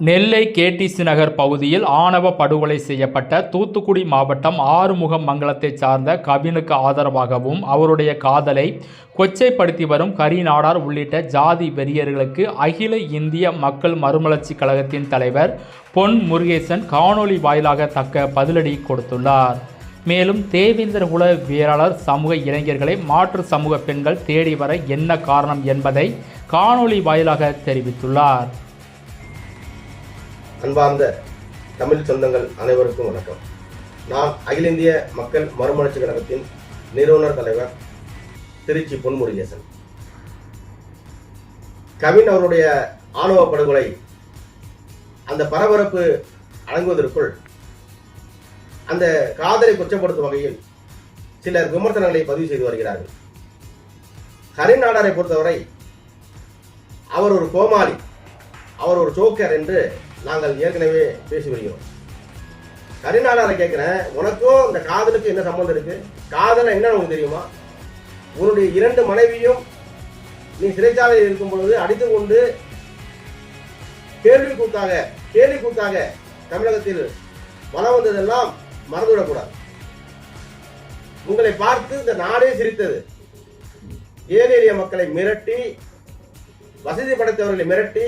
நெல்லை KTC நகர் பகுதியில் ஆணவ படுகொலை செய்யப்பட்ட தூத்துக்குடி மாவட்டம் ஆறுமுகம் மங்கலத்தைச் சார்ந்த கவினுக்கு ஆதரவாகவும் அவருடைய காதலை கொச்சைப்படுத்தி வரும் கரிநாடார் உள்ளிட்ட ஜாதி வெறியர்களுக்கு அகில இந்திய மக்கள் மறுமலர்ச்சி கழகத்தின் தலைவர் பொன் முருகேசன் காணொலி வாயிலாக தக்க பதிலடி கொடுத்துள்ளார். மேலும் தேவேந்திர குல வீரர் சமூக இளைஞர்களை மாற்று சமூக பெண்கள் தேடி வர என்ன காரணம் என்பதை காணொளி வாயிலாக தெரிவித்துள்ளார். அன்பார்ந்த தமிழ் சொந்தங்கள் அனைவருக்கும் வணக்கம். நான் அகில இந்திய மக்கள் மறுமலர்ச்சி கழகத்தின் நிறுவனர் தலைவர் திருச்சி பொன்முருகேசன். கவின் அவருடைய ஆணவ படுகொலை அந்த பரபரப்பு அடங்குவதற்குள் அந்த காதலை குற்றப்படுத்தும் வகையில் சிலர் விமர்சனங்களை பதிவு செய்து வருகிறார்கள். ஹரின் நாடாரை பொறுத்தவரை அவர் ஒரு கோமாளி அவர் ஒரு ஜோக்கர் என்று நாங்கள் ஏற்கனவே பேசி வருகிறோம் கரிநாடாரை கேட்குறேன் உனக்கும் இந்த காதலுக்கு என்ன சம்மந்தம் இருக்கு? காதலை என்ன உனக்கு தெரியுமா? உன்னுடைய இரண்டு மனைவியும் நீ சிறைச்சாலையில் இருக்கும் பொழுது அடித்து கொண்டு கேள்வி கூத்தாக கேள்வி கூத்தாக தமிழகத்தில் வளம் வந்ததெல்லாம் மறந்துவிடக்கூடாது. உங்களை பார்த்து இந்த நாடே சிரித்தது. ஏழை எளிய மக்களை மிரட்டி வசதி படைத்தவர்களை மிரட்டி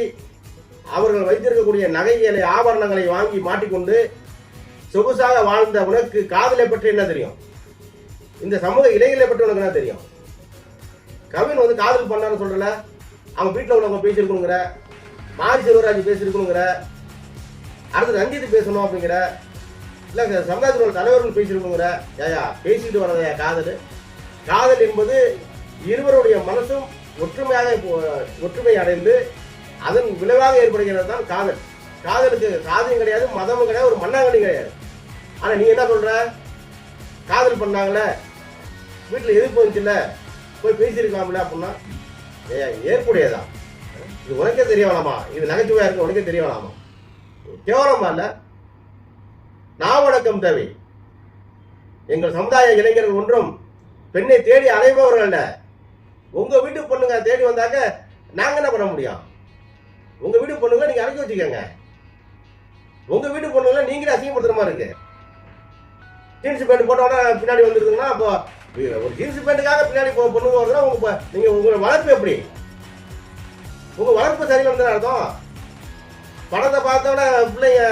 அவர்கள் வைத்திருக்கக்கூடிய நகைகளை ஆபரணங்களை வாங்கி மாட்டிக்கொண்டு சொகுசாக வாழ்ந்த உனக்கு காதலை பற்றி என்ன தெரியும்? இந்த சமூக இளைஞர்களை பற்றி உனக்கு என்ன தெரியும்? கவின் வந்து காதல் பண்ணான்னு சொல்றல. அவங்க வீட்டில் உள்ளவங்க பேசியிருக்கணுங்கிற. மாரி செல்வராஜ் பேசியிருக்கணுங்கிற. அடுத்து ரஞ்சித் பேசணும் அப்படிங்கிற. இல்லை சமுதாயத்தில் தலைவர்கள் பேசியிருக்கணுங்கிற. ஏயா பேசிட்டு வரதையா காதல். காதல் என்பது இருவருடைய மனசும் ஒற்றுமையாக ஒற்றுமை அடைந்து அதன் விளைவாக ஏற்படுகிறது தான் காதல். காதலுக்கு சாதியும் கிடையாது மதமும் கிடையாது ஒரு மண்ணாங்கண்ணி கிடையாது. ஆனால் நீ என்ன சொல்ற? காதல் பண்ணாங்களே? வீட்டில் எதிர்ப்பு வந்துச்சுல்ல? போய் பேசியிருக்கலாம்ல அப்படின்னா ஏற்புடையதா இது உனக்கே தெரிய வேணாமா இது நகைச்சுவையாக இருக்கு உனக்கே தெரிய வேணாமா கேவலமா நான் நாவடக்கம் தேவை. எங்கள் சமுதாய இளைஞர்கள் ஒன்றும் பெண்ணை தேடி அலைபவர்கள் அல்ல. உங்க வீட்டு பொண்ணுங்க தேடி வந்தாக்க நாங்க என்ன பண்ண முடியும்? உங்க வீட்டு பொண்ணுங்களை நீங்க அடக்கி வச்சுக்கோங்க. உங்க வீட்டு பொண்ணுங்களை நீங்களே அசிங்கப்படுத்துற மாதிரி இருக்கு. ஜீன்ஸ் பேண்ட் உடனே பின்னாடி வந்துருக்குங்கன்னா அப்போ ஒரு ஜீன்ஸ் பேண்ட்டுக்காக பின்னாடி பொ- பொண்ணுங்க வருதுன்னா உங்க ப- நீங்க வளர்ப்பு எப்படி? உங்க வளர்ப்பு சரியில்லைன்னு அர்த்தம். படத்தை பார்த்தோட பிள்ளைங்க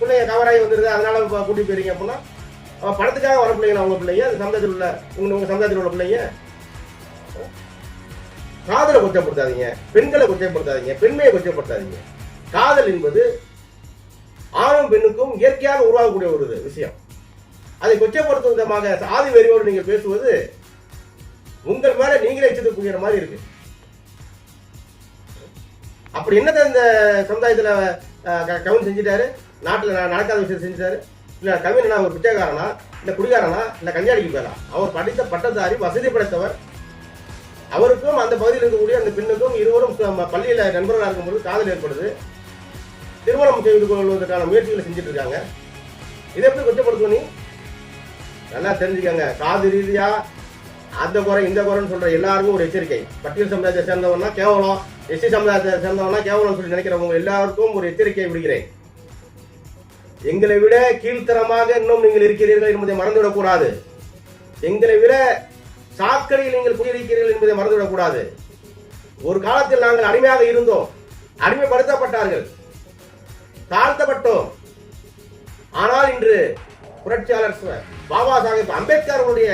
பிள்ளைங்க கவராகி வந்துருது அதனால இப்ப கூட்டி போயிருங்க அப்படின்னா படத்துக்காக வர பிள்ளைங்க உங்க பிள்ளைங்க? அந்த சமுதாயத்தில் உள்ள உங்க உங்கள் சமுதாயத்தில் உள்ள பிள்ளைங்க? காதலை குற்றப்படுத்தாதீங்க பெண்களை குற்றப்படுத்தாதீங்க பெண்மையை குற்றப்படுத்தாதீங்க. காதல் என்பது ஆணும் பெண்ணுக்கும் இயற்கையாக உருவாகக்கூடிய ஒரு விஷயம். அதை கொச்சப்படுத்தும் விதமாக சாதி வெறியோடு நீங்கள் பேசுவது உங்கள் மேல நீங்களே எச்சரிக்கக்கூடிய மாதிரி இருக்கு. அப்படி என்னத்தை இந்த சமுதாயத்துல க- கவின் செஞ்சுட்டாரு? நாட்டில் நடக்காத விஷயம் செஞ்சிட்டாரு? இல்ல கவின் என்ன ஒரு பிச்சைக்காரனா? இல்ல குடிகாரனா? இல்ல கஞ்சாடிக்கு போயலாம் அவர் படித்த பட்டதாரி வசதி படைத்தவர் அவருக்கும் அந்த பகுதியில் இருக்கக்கூடிய அந்த பெண்ணுக்கும் இருவரும் பள்ளியில் நண்பர்களாக இருக்கும்போது காதல் ஏற்படுது. திருமணம் செய்து கொள்வதற்கான முயற்சிகளை செஞ்சுட்டு இருக்காங்க இதை எப்படி குற்றப்படுத்துவ நீ? நல்லா தெரிஞ்சுக்கங்க. காது ரீதியாக அந்த குறை இந்த குறைன்னு சொல்கிற எல்லாருக்கும் ஒரு எச்சரிக்கை. பட்டியல் சமுதாயத்தை சேர்ந்தவனா கேவலம் எஸ்சி சமுதாயத்தை சேர்ந்தவனா கேவலம் சொல்லி நினைக்கிறவங்க எல்லாருக்கும் ஒரு எச்சரிக்கை விடுகிறேன் எங்களை விட கீழ்த்தரமாக இன்னும் நீங்கள் இருக்கிறீர்கள் என்பதை மறந்துவிடக்கூடாது. எங்களை விட சாக்கடையில் நீங்கள் குடியிருக்கிறீர்கள் என்பதை மறந்துவிடக்கூடாது. ஒரு காலத்தில் நாங்கள் அடிமையாக இருந்தோம். அடிமைப்படுத்தப்பட்டார்கள். தாழ்த்தப்பட்டோம். ஆனால் இன்று புரட்சியாளர் பாபா சாஹேப் அம்பேத்கர் அவருடைய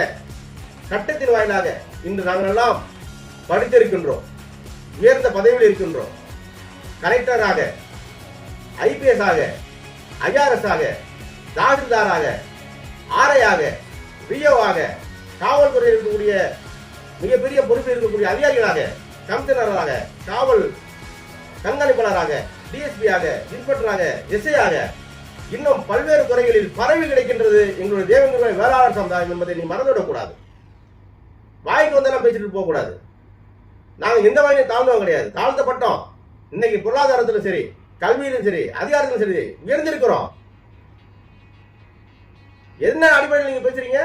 சட்டத்தின் வாயிலாக இன்று நாங்கள் எல்லாம் படித்திருக்கின்றோம். உயர்ந்த பதவியில் இருக்கின்றோம். கலெக்டராக ஐபிஎஸ் ஆக ஐஆர்எஸ் ஆக தாசில்தாராக ஆர்ஐயாக ஆக காவல்துறையில் இருக்கக்கூடிய மிகப்பெரிய பொறுப்பில் இருக்கக்கூடிய அதிகாரிகளாக கமிஷனராக காவல் கண்காணிப்பாளராக டிஎஸ்பியாக இன்ஸ்பெக்டராக எஸ்ஐயாக இன்னும் பல்வேறு துறைகளில் பரவி கிடைக்கின்றது எங்களுடைய தேவேந்திர வேளாளர் சமுதாயம் என்பதை நீ மறந்துவிடக்கூடாது. வாய்க்கு வந்தெல்லாம் பேசிட்டு போகக்கூடாது. நாங்கள் எந்த வகையிலும் தாழ்ந்தவங்க கிடையாது. தாழ்த்தப்பட்டோம் இன்னைக்கு பொருளாதாரத்திலும் சரி கல்வியிலும் சரி அதிகாரத்திலும் சரி உயர்ந்திருக்கிறோம். என்ன அடிப்படையில் நீங்க பேசுறீங்க?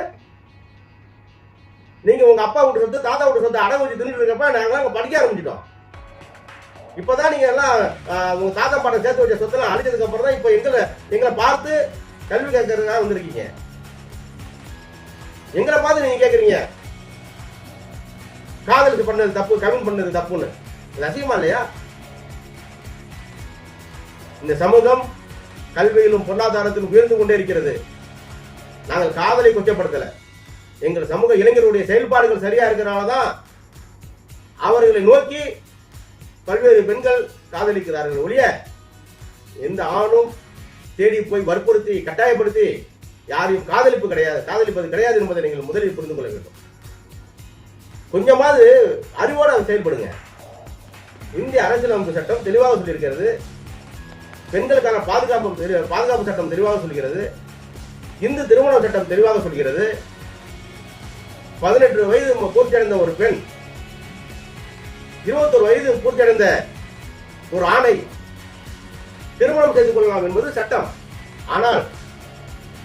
நீங்க உங்க அப்பா விட்டு சொத்து தாத்தா விட்டு சொத்து அடகு வச்சு தின்னுட்டு இருக்கப்ப நாங்க அங்க படிக்க ஆரம்பிச்சிட்டோம். இப்பதான் நீங்க எல்லாம் உங்கள் உங்க தாத்தா பாட்டம் சேர்த்து வச்ச சொத்தெல்லாம் அழிச்சதுக்கு அப்புறம் தான் இப்ப எங்களை எங்களை பார்த்து கல்வி கேட்கறதுக்காக வந்திருக்கீங்க. எங்களை பார்த்து நீங்க கேக்குறீங்க. காதலுக்கு பண்ணது தப்பு கவின் பண்ணது தப்புன்னு. இது அசிங்கமா இல்லையா? இந்த சமூகம் கல்வியிலும் பொருளாதாரத்திலும் உயர்ந்து கொண்டே இருக்கிறது. நாங்கள் காதலை கொச்சப்படுத்தல. எங்கள் சமூக இளைஞருடைய செயல்பாடுகள் சரியா இருக்கிறனால தான் அவர்களை நோக்கி பல்வேறு பெண்கள் காதலிக்கிறார்கள் ஒழிய எந்த ஆணும் தேடி போய் வற்புறுத்தி கட்டாயப்படுத்தி யாரையும் காதலிப்பு கிடையாது காதலிப்பது கிடையாது என்பதை நீங்கள் முதலில் புரிந்து கொள்ள வேண்டும். கொஞ்சமாவது அறிவோடு அதை செயல்படுங்க. இந்திய அரசியலமைப்பு சட்டம் தெளிவாக சொல்லியிருக்கிறது. பெண்களுக்கான பாதுகாப்பு தெரி- பாதுகாப்பு சட்டம் தெளிவாக சொல்கிறது இந்து திருமண சட்டம் தெளிவாக சொல்கிறது பதினெட்டு வயது பூர்த்தியடைந்த ஒரு பெண் இருபத்தொரு வயது பூர்த்தியடைந்த ஒரு ஆணை திருமணம் செய்து கொள்ளலாம் என்பது சட்டம். ஆனால்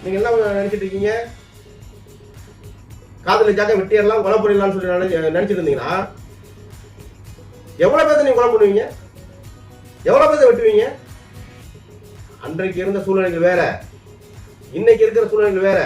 நீங்க என்ன நினைச்சிட்டு இருக்கீங்க? காதலிச்சாக்க வெட்டியெல்லாம் கொலை பண்ணிடலாம்னு சொல்லி நினைச்சிட்டு இருந்தீங்கன்னா எவ்வளவு பேர்த்த நீங்க கொலை பண்ணுவீங்க? எவ்வளவு பேர்த்த வெட்டுவீங்க? அன்றைக்கு இருந்த சூழ்நிலைகள் வேற இன்னைக்கு இருக்கிற சூழ்நிலைகள் வேற.